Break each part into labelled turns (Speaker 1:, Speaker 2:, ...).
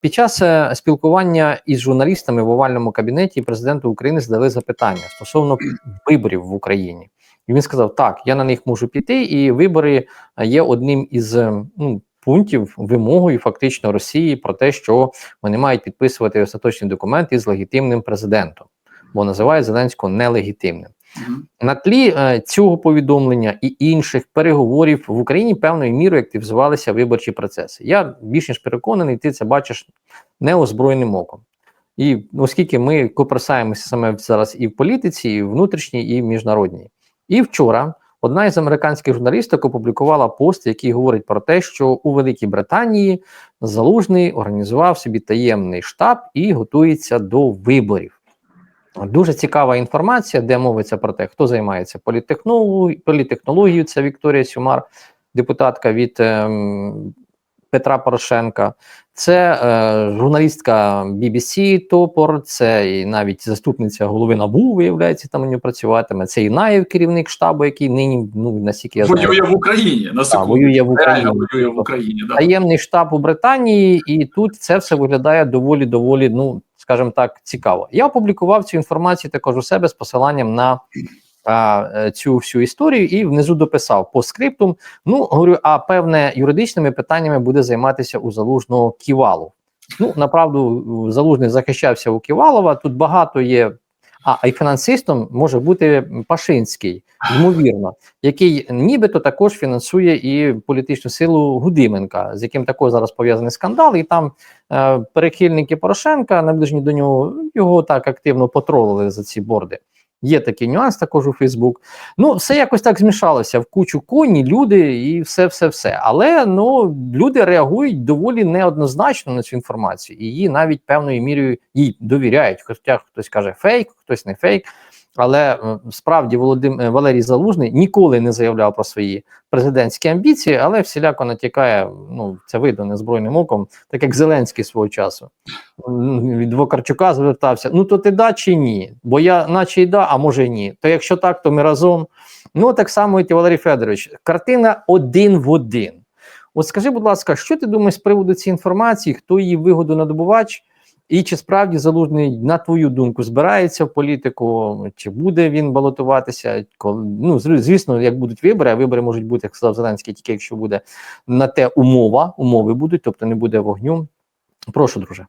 Speaker 1: Під час е, спілкування із журналістами в овальному кабінеті президенту України задали запитання стосовно виборів в Україні. І він сказав: так, я на них можу піти, і вибори е, є одним із е, ну, пунктів вимогою фактично Росії про те, що вони мають підписувати остаточні документи з легітимним президентом, бо називають Зеленського нелегітимним. На тлі е, цього повідомлення і інших переговорів в Україні певною мірою активізувалися виборчі процеси. Я більш ніж переконаний, ти це бачиш неозброєним оком. І оскільки ми копросаємося саме зараз і в політиці, і в внутрішній, і в міжнародній. І вчора одна із американських журналісток опублікувала пост, який говорить про те, що у Великій Британії Залужний організував собі таємний штаб і готується до виборів. Дуже цікава інформація, де мовиться про те, хто займається політтехнологією. Це Вікторія Сюмар, депутатка від ем, Петра Порошенка. Це е, журналістка BBC Топор, це і навіть заступниця голови НАБУ, виявляється, там у нього працюватиме. Це і Наєв, керівник штабу, який нині, ну наскільки я знаю,
Speaker 2: Воює в Україні на секунду.
Speaker 1: воює в
Speaker 2: Реально
Speaker 1: Україні.
Speaker 2: воює в Україні. Да.
Speaker 1: таємний штаб у Британії, і тут це все виглядає доволі доволі, ну скажімо так, цікаво. Я опублікував цю інформацію також у себе з посиланням на а, е, цю всю історію, і внизу дописав по скриптум. Ну говорю, а певне юридичними питаннями буде займатися у залужного Ківалу. Ну направду залужний захищався у Ківалова. Тут багато є. А, і фінансистом може бути Пашинський, ймовірно, який нібито також фінансує і політичну силу Гудименка, з яким також зараз пов'язаний скандал, і там е, перехильники Порошенка, наближені до нього, його так активно потролили за ці борди. Є такий нюанс також у Фейсбук. Ну, все якось так змішалося в кучу коні, люди і все, все, все. Але ну люди реагують доволі неоднозначно на цю інформацію, і її навіть певною мірою їй довіряють. Хоча хтось каже фейк, хтось не фейк. Але е, справді Володим е, Валерій Залужний ніколи не заявляв про свої президентські амбіції, але всіляко натякає. Ну це видно незбройним оком, так як Зеленський свого часу від Вокарчука звертався: ну то ти да чи ні? Бо я, наче й да, а може ні. То якщо так, то ми разом. Ну так само і Валерій Федорович. Картина один в один. От скажи, будь ласка, що ти думаєш з приводу цієї інформації? Хто її вигоду надобувач? І чи справді залужний, на твою думку, збирається в політику, чи буде він балотуватися? Ну звісно, як будуть вибори, а вибори можуть бути, як сказав Зеленський, тільки якщо буде на те умова, умови будуть, тобто не буде вогню. Прошу, друже.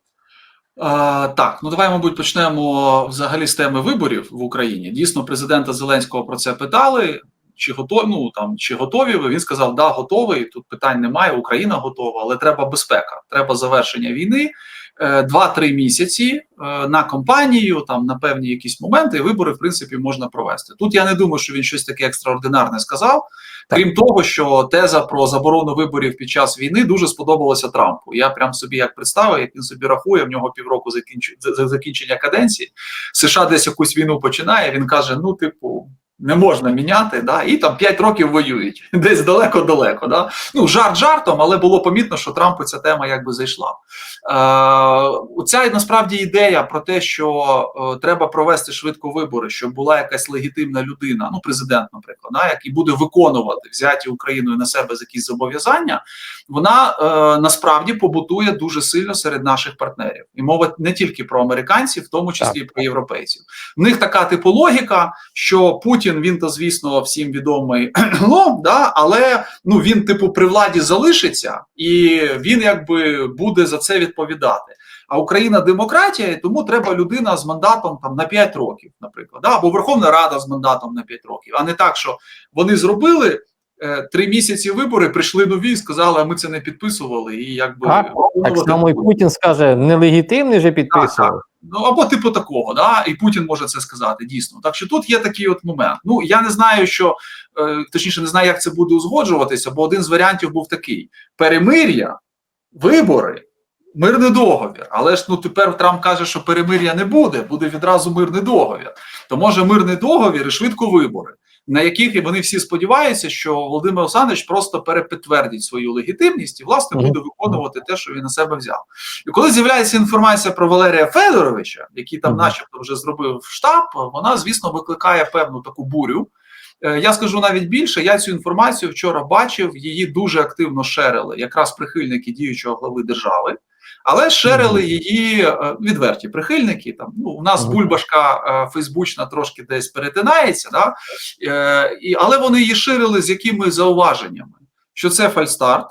Speaker 2: А, так, ну давай, мабуть, почнемо взагалі з теми виборів в Україні. Дійсно, президента Зеленського про це питали. Чи готові, ну там чи готові ви? Він сказав, да, готовий. Тут питань немає. Україна готова, але треба безпека. Треба завершення війни. Е, Два-три місяці е, на кампанію, там на певні якісь моменти, і вибори в принципі можна провести. Тут я не думаю, що він щось таке екстраординарне сказав.
Speaker 1: Так.
Speaker 2: Крім того, що теза про заборону виборів під час війни дуже сподобалася Трампу. Я прям собі як представив, як він собі рахує, в нього півроку закінчу, за- за закінчення каденції. США десь якусь війну починає. Він каже: ну, типу. Не можна міняти, да, і там 5 років воюють десь далеко-далеко. Да. Ну, жарт жартом, але було помітно, що Трампу ця тема якби зайшла. Е, ця насправді ідея про те, що е, треба провести швидко вибори, щоб була якась легітимна людина, ну президент, наприклад, да, який буде виконувати взяті Україною на себе з якісь зобов'язання, вона е, насправді побутує дуже сильно серед наших партнерів. І мова не тільки про американців, в тому числі і про європейців. В них така типу логіка, що Путін він то звісно всім відомий лом, да, але ну він типу при владі залишиться, і він якби буде за це відповідати. А Україна демократія, і тому треба людина з мандатом там на 5 років, наприклад, да? або Верховна Рада з мандатом на 5 років, а не так, що вони зробили. Е, Три місяці вибори прийшли нові, і сказали, а ми це не підписували, і якби
Speaker 1: Так, Так само і. Путін скаже, нелегітимний же підписував.
Speaker 2: Ну або типу такого, да, і Путін може це сказати дійсно. Так що тут є такий от момент. Ну я не знаю, що е, точніше не знаю, як це буде узгоджуватися, бо один з варіантів був такий: перемир'я, вибори, мирний договір. Але ж ну тепер Трамп каже, що перемир'я не буде, буде відразу мирний договір. То може мирний договір і швидко вибори, на яких і вони всі сподіваються, що Володимир Олександрович просто перепідтвердить свою легітимність і власне буде виконувати те, що він на себе взяв. І коли з'являється інформація про Валерія Федоровича, який там, начебто, вже зробив штаб, вона, звісно, викликає певну таку бурю. Е, Я скажу навіть більше, я цю інформацію вчора бачив, її дуже активно шерили якраз прихильники діючого глави держави. Але шерили її е, відверті прихильники. Там ну у нас бульбашка е, фейсбучна трошки десь перетинається, да? е, і, але вони її ширили з якими зауваженнями, що це фальстарт.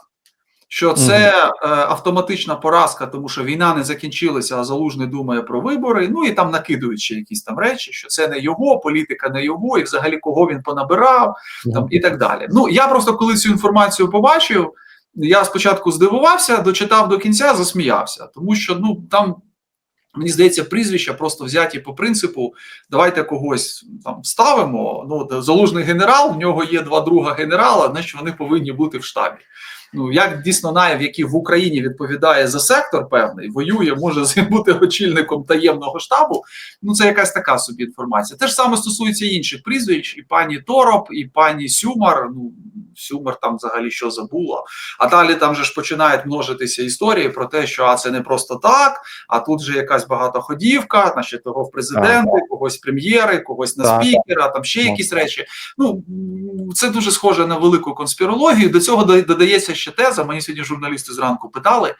Speaker 2: Що це е, автоматична поразка, тому що війна не закінчилася, а залужний думає про вибори. Ну і там накидують ще якісь там речі, що це не його, політика не його, і взагалі кого він понабирав, там і так далі. Ну я просто коли цю інформацію побачив, я спочатку здивувався, дочитав до кінця, засміявся, тому що ну там. Мені здається, прізвища просто взяті по принципу: давайте когось там ставимо. Ну, залужний генерал, в нього є два друга генерала, значить вони повинні бути в штабі. Ну як дійсно Наєв, який в Україні відповідає за сектор певний, воює, може бути очільником таємного штабу. Ну це якась така собі інформація. Те ж саме стосується інших прізвищ, і пані Тороп, і пані Сюмар. Ну Сюмар там взагалі що забуло. А далі там же ж починають множитися історії про те, що а це не просто так, а тут же якась багатоходівка, значить того в президенти, когось прем'єри, когось на
Speaker 1: Так.
Speaker 2: спікера, там ще
Speaker 1: Так.
Speaker 2: якісь речі. Ну це дуже схоже на велику конспірологію. До цього додається ще теза. Мені сьогодні журналісти зранку питали.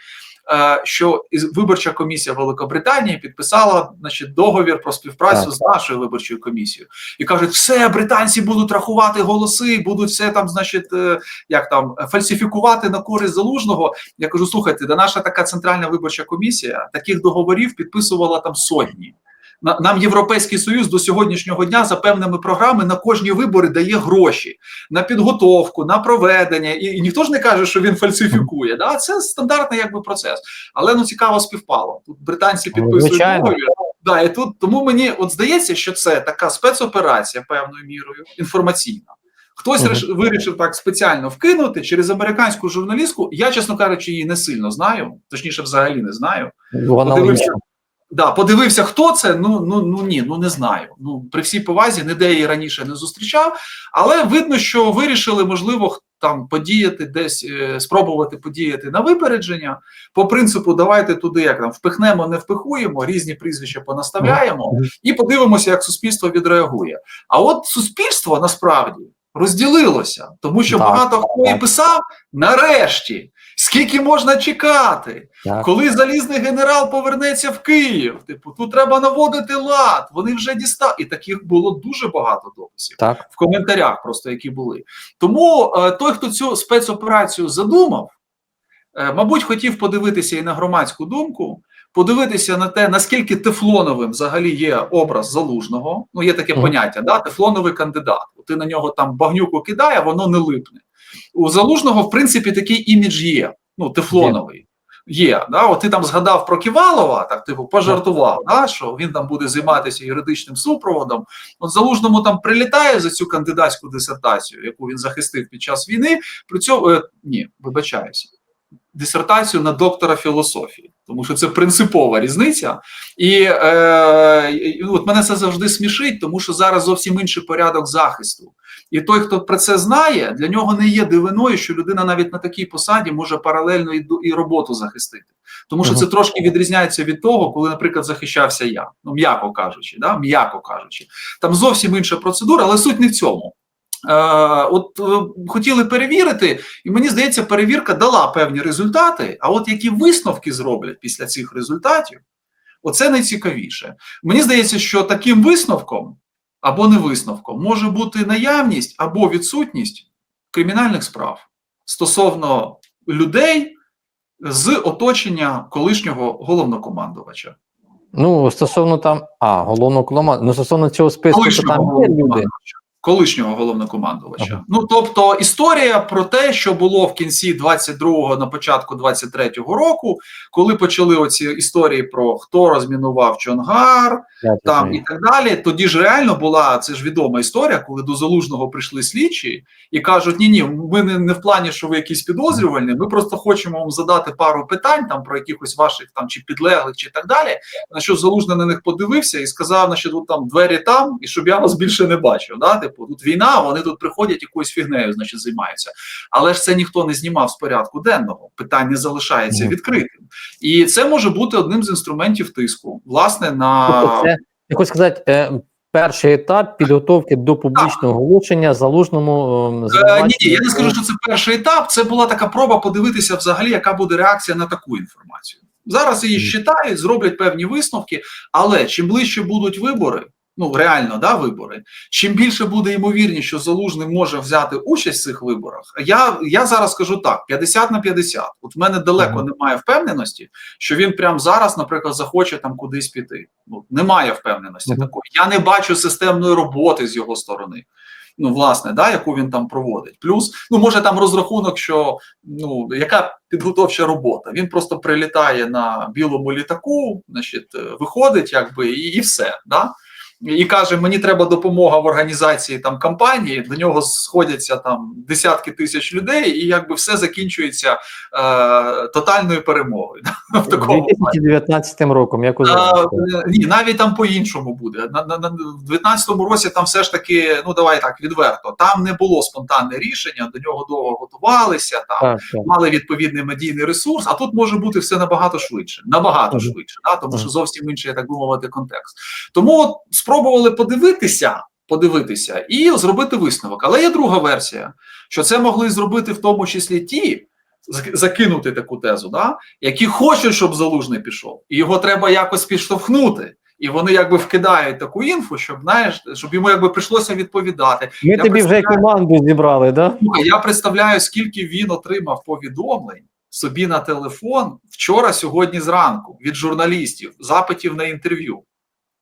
Speaker 2: Е, Що виборча комісія Великобританії підписала значить, договір про співпрацю
Speaker 1: Так.
Speaker 2: з нашою виборчою комісією, і кажуть, все британці будуть рахувати голоси, будуть все там, значить, е, як там фальсифікувати на користь залужного. Я кажу: слухайте, да наша така центральна виборча комісія таких договорів підписувала там сотні. На- Нам Європейський Союз до сьогоднішнього дня за певними програми на кожні вибори дає гроші на підготовку, на проведення, і, і ніхто ж не каже, що він фальсифікує. Да? Це стандартний якби процес. Але ну цікаво співпало. Тут британці
Speaker 1: Ну,
Speaker 2: підписують договір. Да, і тут тому мені от здається, що це така спецоперація певною мірою інформаційна. Хтось
Speaker 1: Мгм.
Speaker 2: реш- вирішив так спеціально вкинути через американську журналістку. Я, чесно кажучи, її не сильно знаю, точніше, взагалі не знаю.
Speaker 1: Вона
Speaker 2: Подивився. Да, подивився, хто це. Ну ну ну ні, ну не знаю. Ну при всій повазі, ніде її раніше не зустрічав, але видно, що вирішили, можливо, там подіяти десь, е, спробувати подіяти на випередження. По принципу, давайте туди, як там впихнемо, не впихуємо, різні прізвища понаставляємо і подивимося, як суспільство відреагує. А от суспільство насправді розділилося, тому що
Speaker 1: Так,
Speaker 2: багато хто і писав нарешті. Скільки можна чекати?
Speaker 1: Так.
Speaker 2: Коли залізний генерал повернеться в Київ, типу, тут треба наводити лад. Вони вже дістали. І таких було дуже багато дописів
Speaker 1: Так.
Speaker 2: в коментарях, просто які були. Тому е, той, хто цю спецоперацію задумав, е, мабуть, хотів подивитися і на громадську думку, подивитися на те, наскільки тефлоновим взагалі є образ залужного. Ну, є таке
Speaker 1: Мгм.
Speaker 2: поняття, да? тефлоновий кандидат. Ти на нього там багнюку кидає, воно не липне. У залужного, в принципі, такий імідж є. Ну, тефлоновий. Є, да, от ти там згадав про Ківалова, так типу пожартував, да, що він там буде займатися юридичним супроводом. От залужному там прилітає за цю кандидатську дисертацію, яку він захистив під час війни. При цьому е, ні, вибачаюся, дисертацію на доктора філософії, тому що це принципова різниця. І, е, от мене це завжди смішить, тому що зараз зовсім інший порядок захисту. І той, хто про це знає, для нього не є дивиною, що людина навіть на такій посаді може паралельно і, роботу захистити. Тому що це трошки відрізняється від того, коли, наприклад, захищався я, ну м'яко кажучи, да? м'яко кажучи, там зовсім інша процедура, але суть не в цьому. Е, от е, хотіли перевірити, і мені здається, перевірка дала певні результати. А от які висновки зроблять після цих результатів, оце найцікавіше. Мені здається, що таким висновком або не висновком може бути наявність або відсутність кримінальних справ стосовно людей з оточення колишнього головнокомандувача.
Speaker 1: Ну, стосовно там, а, головного ну стосовно цього списку, то
Speaker 2: Колишнього
Speaker 1: там є люди.
Speaker 2: Колишнього головнокомандувача.
Speaker 1: Ага.
Speaker 2: Ну тобто історія про те, що було в кінці 22-го, на початку 23-го року, коли почали оці історії про хто розмінував Чонгар,
Speaker 1: Я
Speaker 2: там і так далі. Тоді ж реально була це ж відома історія, коли до залужного прийшли слідчі і кажуть: ні, ні, ми не, не в плані, що ви якісь підозрювальні. Ми просто хочемо вам задати пару питань там про якихось ваших там чи підлеглих, чи так далі. На що залужний на них подивився і сказав, значить, от там двері там, і щоб я вас більше не бачив. Да? Типу, тут війна, вони тут приходять якоюсь фігнею, значить, займаються. Але ж це ніхто не знімав з порядку денного. Питання залишається відкритим. І це може бути одним з інструментів тиску, власне, на
Speaker 1: Тобто це, я хочу сказати, е, перший етап підготовки до публічного оголошення залужному ем,
Speaker 2: Е, ні, ні, я не скажу, що це перший етап. Це була така проба подивитися взагалі, яка буде реакція на таку інформацію. Зараз її считають, зроблять певні висновки, але чим ближче будуть вибори, ну реально да, вибори, чим більше буде ймовірність, що Залужний може взяти участь в цих виборах. Я, я зараз скажу так: 50 на 50. От в мене далеко
Speaker 1: Мгм.
Speaker 2: немає впевненості, що він прямо зараз, наприклад, захоче там кудись піти. Ну немає впевненості
Speaker 1: Мгм.
Speaker 2: такої. Я не бачу системної роботи з його сторони. Ну, власне, да, яку він там проводить. Плюс, ну може там розрахунок, що ну яка підготовча робота. Він просто прилітає на білому літаку, значить, виходить, якби, і, і все. Да? І каже: мені треба допомога в організації там кампанії. До нього сходяться там десятки тисяч людей, і якби все закінчується е, тотальною перемогою. В такому
Speaker 1: 2019 роком, як у
Speaker 2: А, е, ні, навіть там по-іншому буде. На, на, на, в 19-му році там все ж таки, ну давай так, відверто. Там не було спонтанне рішення, до нього довго готувалися, там
Speaker 1: Так, так.
Speaker 2: мали відповідний медійний ресурс, а тут може бути все набагато швидше, набагато
Speaker 1: Мгм.
Speaker 2: швидше, да? тому що
Speaker 1: Мгм.
Speaker 2: зовсім інший, так би мовити, контекст. Тому от спробували подивитися, подивитися і зробити висновок. Але є друга версія, що це могли зробити в тому числі ті. Закинути таку тезу, да? які хочуть, щоб залужний пішов, і його треба якось підштовхнути. І вони якби вкидають таку інфу, щоб знаєш, щоб йому якби прийшлося відповідати.
Speaker 1: Ми
Speaker 2: Я
Speaker 1: тобі вже команду зібрали, да?
Speaker 2: Слухай, Я представляю, скільки він отримав повідомлень собі на телефон вчора, сьогодні зранку від журналістів, запитів на інтерв'ю.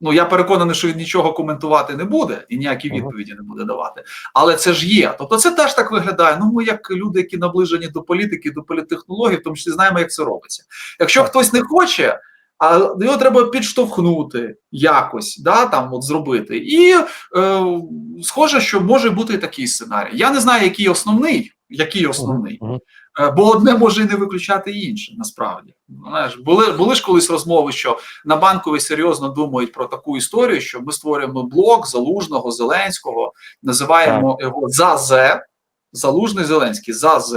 Speaker 2: Ну я переконаний, що він нічого коментувати не буде і ніякі відповіді не буде давати. Але це ж є. Тобто, це теж так виглядає. Ну, ми, як люди, які наближені до політики, до політтехнологій, в тому числі знаємо, як це робиться. Якщо хтось не хоче, а його треба підштовхнути якось, да, там от зробити. І е, схоже, що може бути і такий сценарій. Я не знаю, який основний, який основний. Е, Бо одне може і не виключати інше, насправді. Знаєш, були, були ж колись розмови, що на банковій серйозно думають про таку історію, що ми створюємо блок Залужного, Зеленського, називаємо його ЗАЗ, Залужний Зеленський, ЗАЗ.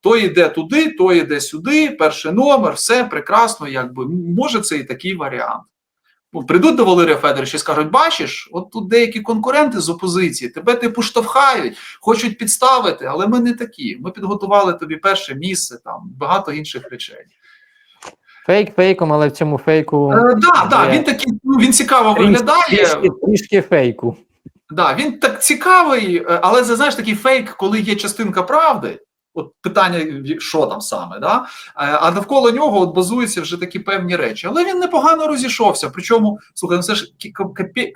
Speaker 2: Той йде туди, той йде сюди, перший номер, все прекрасно, якби може це і такий варіант. Ну, Прийдуть до Валерія Федоровича і скажуть: бачиш, от тут деякі конкуренти з опозиції, тебе типу штовхають, хочуть підставити, але ми не такі. Ми підготували тобі перше місце, там багато інших речей.
Speaker 1: Фейк фейком, але в цьому фейку
Speaker 2: Е, да, да, він такий, ну він цікаво
Speaker 1: трішки,
Speaker 2: виглядає.
Speaker 1: трішки, трішки фейку.
Speaker 2: Да, він так цікавий, е, але це знаєш такий фейк, коли є частинка правди. От питання, що там саме, да? Е, а навколо нього от базуються вже такі певні речі. Але він непогано розійшовся. Причому, слухай, ну це ж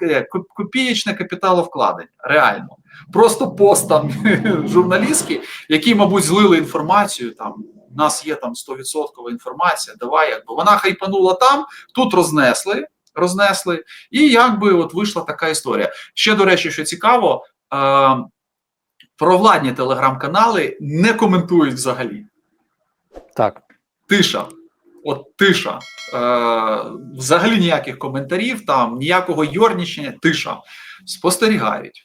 Speaker 2: е, копієчне капіталовкладення, реально. Просто пост там журналістки, які, мабуть, злили інформацію. Там у нас є там 100% інформація. Давай, якби вона хайпанула там, тут рознесли, рознесли, і якби от вийшла така історія. Ще до речі, що цікаво, е, провладні телеграм-канали не коментують взагалі.
Speaker 1: Так.
Speaker 2: Тиша. От тиша. Е, взагалі ніяких коментарів, там ніякого йорнічення, тиша. Спостерігають.